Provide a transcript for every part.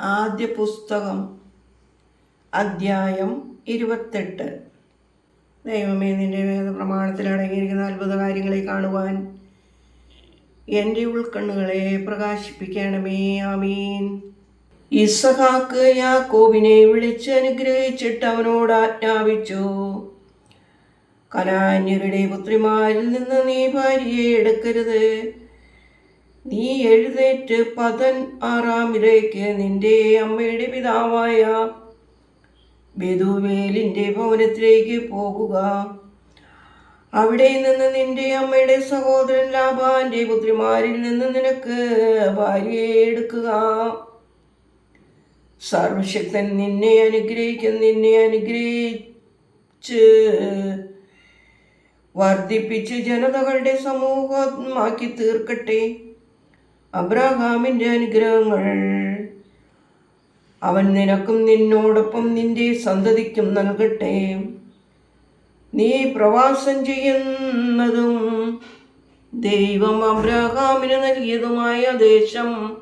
ആദ്യ പുസ്തകം അദ്ധ്യായം ഇരുപത്തെട്ട്. ദൈവമേ നിന്റെ വേദപ്രമാണത്തിൽ അടങ്ങിയിരിക്കുന്ന അത്ഭുത കാര്യങ്ങളെ കാണുവാൻ എന്റെ ഉൾക്കണ്ണുകളെ പ്രകാശിപ്പിക്കണമേ. ആമീൻ. ഇസഹാക്ക് യാക്കോബിനെ വിളിച്ച് അനുഗ്രഹിച്ചിട്ട് അവനോട് ആജ്ഞാപിച്ചു. കനാന്യരുടെ പുത്രിമാരിൽ നിന്ന് നീ ഭാര്യയെ എടുക്കരുത്. നീ എഴുന്നേറ്റ് പതൻ ആറാമിലേക്ക് നിന്റെ അമ്മയുടെ പിതാവായ ബെതുവേലിന്റെ ഭവനത്തിലേക്ക് പോകുക. അവിടെ നിന്ന് നിന്റെ അമ്മയുടെ സഹോദരൻ ലാഭാന്റെ പുത്രിമാരിൽ നിന്ന് നിനക്ക് ഭാര്യയെ എടുക്കുക. സർവശക്തൻ നിന്നെ അനുഗ്രഹിക്കും നിന്നെ അനുഗ്രഹിച്ച് വർദ്ധിപ്പിച്ച് ജനതകളുടെ സമൂഹമാക്കി തീർക്കട്ടെ. അബ്രഹാമിന്റെ അനുഗ്രഹങ്ങൾ. അവൻ നിനക്കും നിന്നോടൊപ്പം നിന്റെ സന്തതിക്കും നൽകട്ടെ. നീ പ്രവാസം ചെയ്യുന്നതും ദൈവം അബ്രഹാമിന് നൽകിയതുമായ ദേശം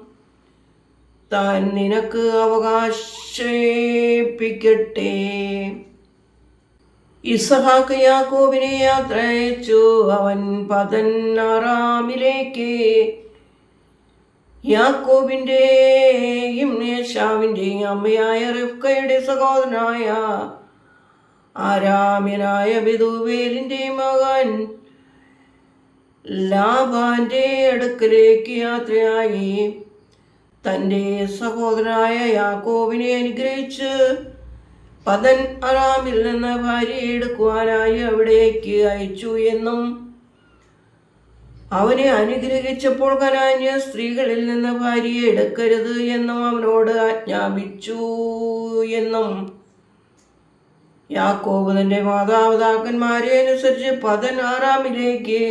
താൻ നിനക്ക് അവകാശേപ്പിക്കട്ടെ. ഇസഹാക്ക് യാക്കോബിനെ യാത്ര അയച്ചു അവൻ പതന്നാറാമിലേക്ക് യാക്കോബിന്റെയും യേശാവിന്റെയും അമ്മയായ റിഫ്കയുടെ സഹോദരനായ ആരാമ്യനായ ബിദുവേലിന്റെ മകൻ ലാബാന്റെ അടുക്കലേക്ക് യാത്രയായി. തന്റെ സഹോദരനായ യാക്കോബിനെ അനുഗ്രഹിച്ച് പതൻ അറാമിൽ നിന്ന് ഭാര്യയെ എടുക്കുവാനായി അവിടേക്ക് അയച്ചു എന്നും അവനെ അനുഗ്രഹിച്ചപ്പോൾ കനാന്യ സ്ത്രീകളിൽ നിന്ന് ഭാര്യയെ എടുക്കരുത് എന്നും അവനോട് ആജ്ഞാപിച്ചു എന്നും യാക്കോബ് തന്റെ മാതാപിതാക്കന്മാരെ അനുസരിച്ച് പതിനാറാമിലേക്ക്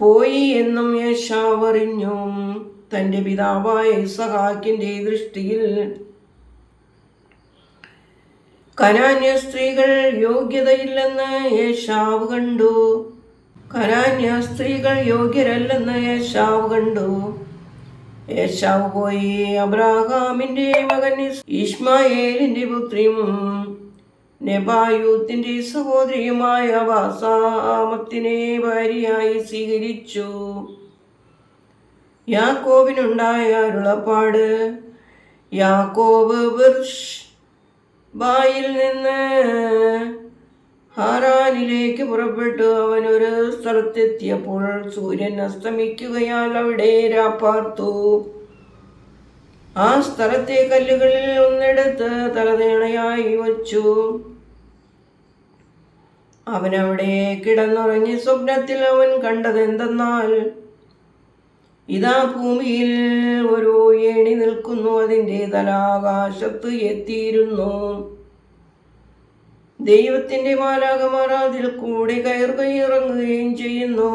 പോയി എന്നും യേശാവറിഞ്ഞു തന്റെ പിതാവായ ഇസഹാക്കിന്റെ ദൃഷ്ടിയിൽ കനാന്യ സ്ത്രീകൾ യോഗ്യതയില്ലെന്ന് യേശാവ് കണ്ടു. കനാന്യ സ്ത്രീകൾ യോഗ്യരല്ലെന്ന് യേശാവ് കണ്ടു. യേശാവ് പോയി അബ്രാഹാമിന്റെ മകൻ ഇസ്മായേലിന്റെ പുത്രിയും നെബായൂത്തിന്റെ സഹോദരിയുമായ വാസാമത്തിനെ ഭാര്യയായി സ്വീകരിച്ചു. യാക്കോബിനുണ്ടായ അരുളപ്പാട് യാക്കോബ് ബിർഷ് ബായിൽ നിന്ന് ഹാരാനിലേക്ക് പുറപ്പെട്ടു. അവൻ ഒരു സ്ഥലത്തെത്തിയപ്പോൾ സൂര്യൻ അസ്തമിക്കുകയാൽ അവിടെ രാപ്പാർത്തു ആ സ്ഥലത്തെ കല്ലുകളിൽ ഒന്നെടുത്ത് തലതേണയായി വച്ചു. അവനവിടെ കിടന്നുറങ്ങി സ്വപ്നത്തിൽ അവൻ കണ്ടതെന്തെന്നാൽ ഇതാ ഭൂമിയിൽ ഒരു ഏണി നിൽക്കുന്നു. അതിന്റെ തലാകാശത്ത് എത്തിയിരുന്നു. ദൈവത്തിന്റെ മാലാകമാർ അതിൽ കൂടി കയറുകയും ഇറങ്ങുകയും ചെയ്യുന്നു.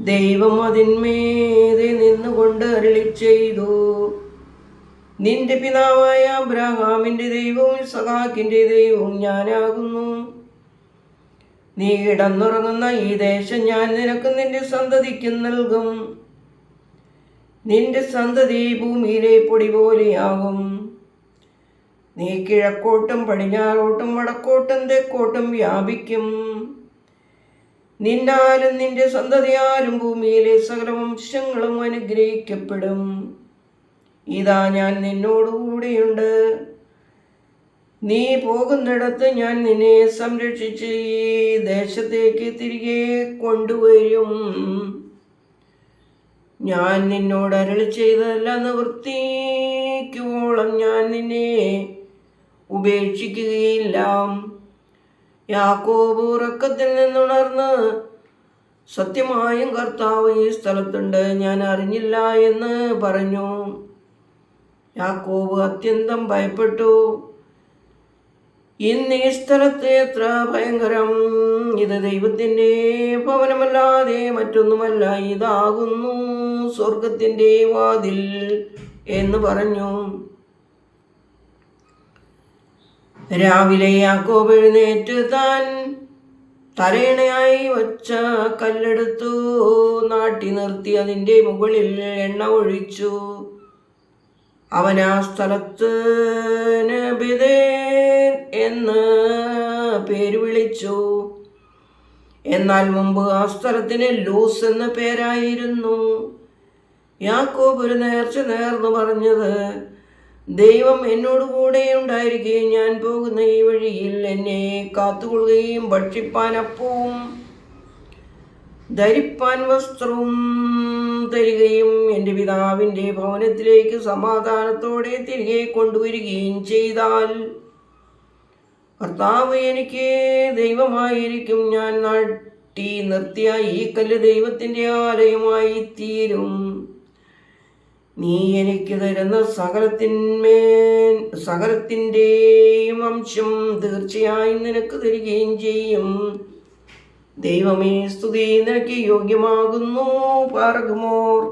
ദൈവം അതിന്മേതെ നിന്നുകൊണ്ട് അരളി ചെയ്തു. നിന്റെ പിതാവായ അബ്രഹാമിന്റെ ദൈവവും സഖാക്കിന്റെ ദൈവവും ഞാനാകുന്നു. നീ കിടന്നുറങ്ങുന്ന ഈ ദേശം ഞാൻ നിനക്ക് നിന്റെ സന്തതിക്ക് നൽകും. നിന്റെ സന്തതി ഭൂമിയിലെ പൊടി പോലെയാകും. നീ കിഴക്കോട്ടും പടിഞ്ഞാറോട്ടും വടക്കോട്ടും തെക്കോട്ടും വ്യാപിക്കും. നിന്നാലും നിന്റെ സന്തതിയാലും ഭൂമിയിലെ സകല വംശങ്ങളും അനുഗ്രഹിക്കപ്പെടും. ഇതാ ഞാൻ നിന്നോടുകൂടിയുണ്ട്. നീ പോകുന്നിടത്ത് ഞാൻ നിന്നെ സംരക്ഷിച്ച് ഈ ദേശത്തേക്ക് തിരികെ കൊണ്ടുവരും. ഞാൻ നിന്നോട് അരളി ചെയ്തതല്ല നിവൃത്തിക്കുവോളം ഞാൻ നിന്നെ ഉപേക്ഷിക്കുകയില്ല. യാക്കോബ് ഉറക്കത്തിൽ നിന്നുണർന്ന് സത്യമായും കർത്താവ് ഈ സ്ഥലത്തുണ്ട് ഞാൻ അറിഞ്ഞില്ല എന്ന് പറഞ്ഞു. യാക്കോബ് അത്യന്തം ഭയപ്പെട്ടു. ഇന്ന് ഈ സ്ഥലത്ത് എത്ര ഭയങ്കരം. ഇത് ദൈവത്തിന്റെ ഭവനമല്ലാതെ മറ്റൊന്നുമല്ല ഇതാകുന്നു സ്വർഗത്തിന്റെ വാതിൽ എന്ന് പറഞ്ഞു. രാവിലെ യാക്കോബ് എഴുന്നേറ്റ് താൻ തലയിണയായി വച്ച കല്ലെടുത്തു. നാട്ടി നിർത്തി അതിന്റെ മുകളിൽ എണ്ണ ഒഴിച്ചു. അവൻ ആ സ്ഥലത്ത് എന്ന് പേര് വിളിച്ചു. എന്നാൽ മുമ്പ് ആ സ്ഥലത്തിന് ലൂസ് എന്ന പേരായിരുന്നു. യാക്കോബ് ഒരു നേർച്ച നേർന്നു പറഞ്ഞത് ദൈവം എന്നോട് കൂടെ ഉണ്ടായിരിക്കുകയും ഞാൻ പോകുന്ന ഈ വഴിയിൽ എന്നെ കാത്തുകൊള്ളുകയും ഭക്ഷിപ്പാൻ അപ്പവും ധരിപ്പാൻ വസ്ത്രവും തരികയും എന്റെ പിതാവിന്റെ ഭവനത്തിലേക്ക് സമാധാനത്തോടെ തിരികെ കൊണ്ടുവരികയും ചെയ്താൽ കർത്താവ് എനിക്ക് ദൈവമായിരിക്കും. ഞാൻ നാട്ടി നിർത്തിയ ഈ കല്ല് ദൈവത്തിന്റെ ആലയമായി തീരും. നീ എനിക്ക് തരുന്ന സകലത്തിന്മേൽ സകലത്തിന്റെയും അംശം തീർച്ചയായും നിനക്ക് തരികയും ചെയ്യും. ദൈവമേ സ്തുതി. നിനക്ക് യോഗ്യമാകുന്നു പാർഗമോർ